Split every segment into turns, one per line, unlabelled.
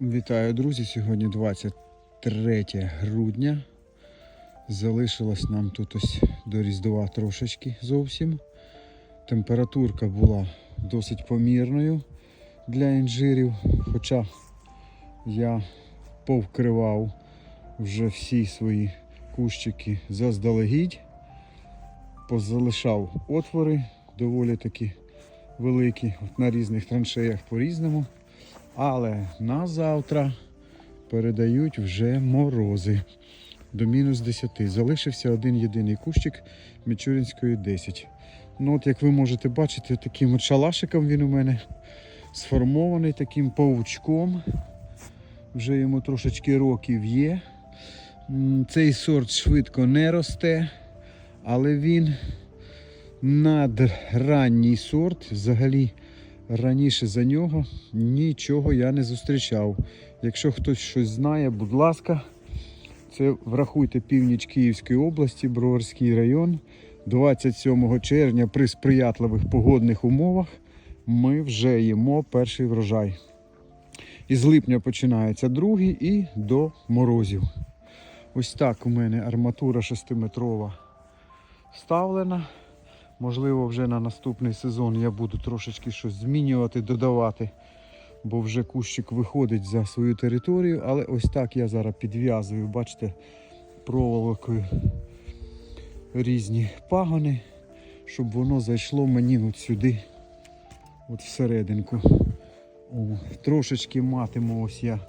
Вітаю, друзі! Сьогодні 23 грудня. Залишилось нам тут ось до Різдва трошечки зовсім. Температурка була досить помірною для інжирів, хоча я повкривав вже всі свої кущики заздалегідь, позалишав отвори доволі таки великі на різних траншеях по-різному. Але на завтра передають вже морози до мінус 10. Залишився один єдиний кущик Мічуринської 10. Ну от Як ви можете бачити, таким шалашиком він у мене сформований таким паучком. Вже йому трошечки років є. Цей сорт швидко не росте, але він надранній сорт. Взагалі раніше за нього нічого я не зустрічав. Якщо хтось щось знає, будь ласка, це врахуйте північ Київської області, Броварський район. 27 червня при сприятливих погодних умовах ми вже їмо перший врожай. Із липня починається другий і до морозів. Ось так у мене арматура 6-метрова вставлена. Можливо, вже на наступний сезон я буду трошечки щось змінювати, додавати, бо вже кущик виходить за свою територію. Але ось так я зараз підв'язую, бачите, проволокою різні пагони, щоб воно зайшло мені от сюди, от всерединку. О, трошечки матиму ось я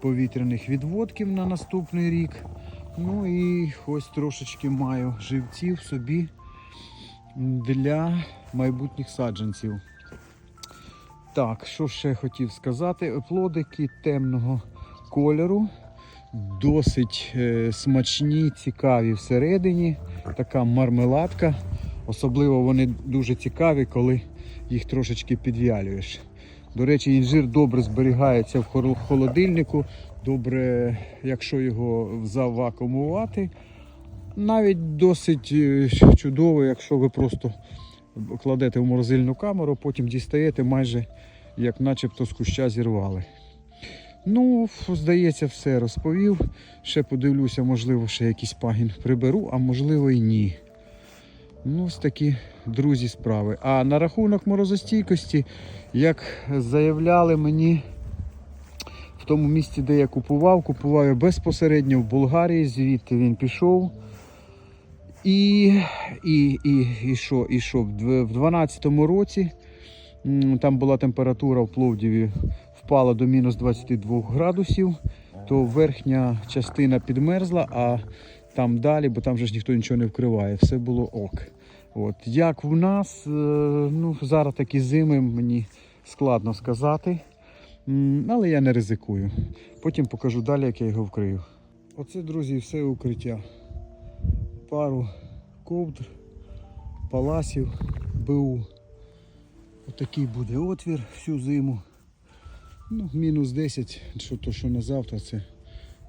повітряних відводків на наступний рік. Ну і ось трошечки маю живців собі для майбутніх саджанців. Так, що ще хотів сказати? Плодики темного кольору, досить е, смачні, цікаві всередині. Така мармеладка. Особливо вони дуже цікаві, коли їх трошечки підвялюєш. До речі, інжир добре зберігається в холодильнику. Добре, якщо його завакумувати. Навіть досить е, чудово, якщо ви просто кладете в морозильну камеру, потім дістаєте майже як начебто з куща зірвали. Ну, здається, все розповів. Ще подивлюся, можливо, ще якийсь пагін приберу, а можливо і ні. Ну, ось такі друзі справи. А на рахунок морозостійкості, як заявляли мені в тому місці, де я купував, купував я безпосередньо в Болгарії, звідти він пішов. І, і, і, і що, і що? В дв- в 12-му році там була температура в Пловдіві впала до мінус 22 градусів, то верхня частина підмерзла, а там далі, бо там вже ж ніхто нічого не вкриває, все було ок. От. Як в нас, е, ну, зараз такі зими, мені складно сказати, але я не ризикую. Потім покажу далі, як я його вкрию. Оце, друзі, все укриття пару ковдр, паласів, БУ. Отакий буде отвір всю зиму. Ну, мінус 10, що то, що на завтра, це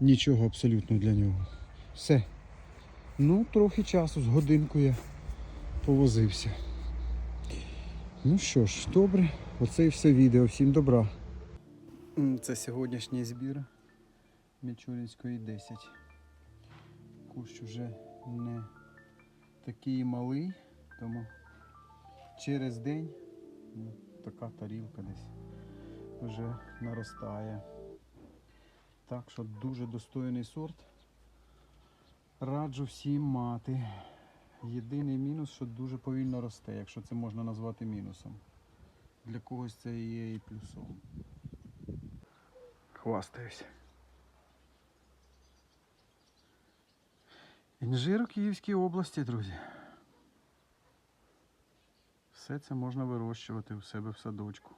нічого абсолютно для нього. Все. Ну, трохи часу, з годинку я повозився. Ну що ж, добре, оце і все відео. Всім добра. Це сьогоднішній збір Мічуринської 10 кущ вже не такий малий, тому через день ну, така тарілка десь вже наростає. Так що дуже достойний сорт. Раджу всім мати. Єдиний мінус, що дуже повільно росте, якщо це можна назвати мінусом. Для когось це є і плюсом. Хвастаюсь. Інжир у Київській області, друзі. Все це можна вирощувати у себе в садочку.